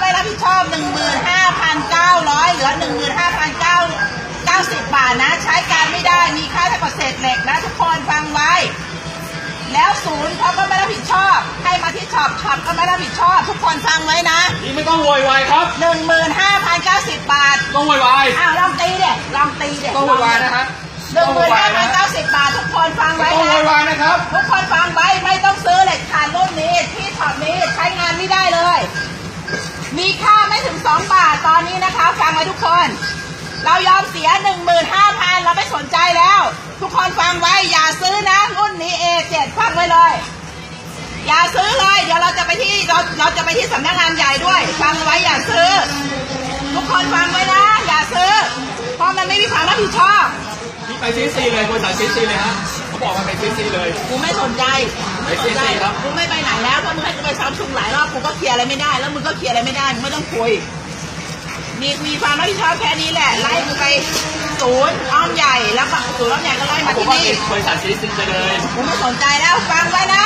ไม่รับผิดชอบ 15,900 เหลือ 15,990 บาทนะ ใช้การไม่ได้มีค่าเท่ากับเศษเหล็กนะทุกคนฟังไว้ แล้วศูนย์เขาก็ไม่รับผิดชอบ ให้มาที่ช็อปช็อปก็ไม่รับผิดชอบ ทุกคนฟังไว้นะ นี่ไม่ต้องโวยวายครับ 15,090 บาทต้องโวยวายอ้าวลองตีเด็ลองตีเด็ต้องโวยวายนะฮะหนึ่งหมื่นห้าพันเก้าสิบบาททุกคนฟังไม่ไว้ต้องโวนะยวายนะครับทุก มีค่าไม่ถึง2บาทตอนนี้นะคะ ฟังไว้ทุกคน เรายอมเสีย15,000เราไม่สนใจแล้ว ทุกคนฟังไว้อย่าซื้อนะรุ่นนี้ A7 ฟังไว้เลย อย่าซื้อเลย เดี๋ยวเราจะไปที่เราเราจะไปที่สำนักงานใหญ่ด้วย ฟังไว้อย่าซื้อ ทุกคนฟังไว้นะ อย่าซื้อ เพราะมันไม่มีความรับผิดชอบนี่ไปซีซีเลยบริษัทซีซีเลยฮะเขาบอกมาไปซีซีเลย กูไม่สนใจกูไม่สนใจไม่ใช่ครับกูไม่ไปไหน อะไรไม่ได้ แล้วมึงก็เคลียร์อะไรไม่ได้มึงไม่ต้องคุย มีมีความรับผิดชอบแค่นี้แหละ ไล่กูไปศูนย์อ้อมใหญ่แล้วก็ศูนย์อ้อมใหญ่ก็ไล่มาผมที่ว่านี่เป็นบริษัทซีซีไปเลยกูไม่สนใจแล้วฟังไว้นะ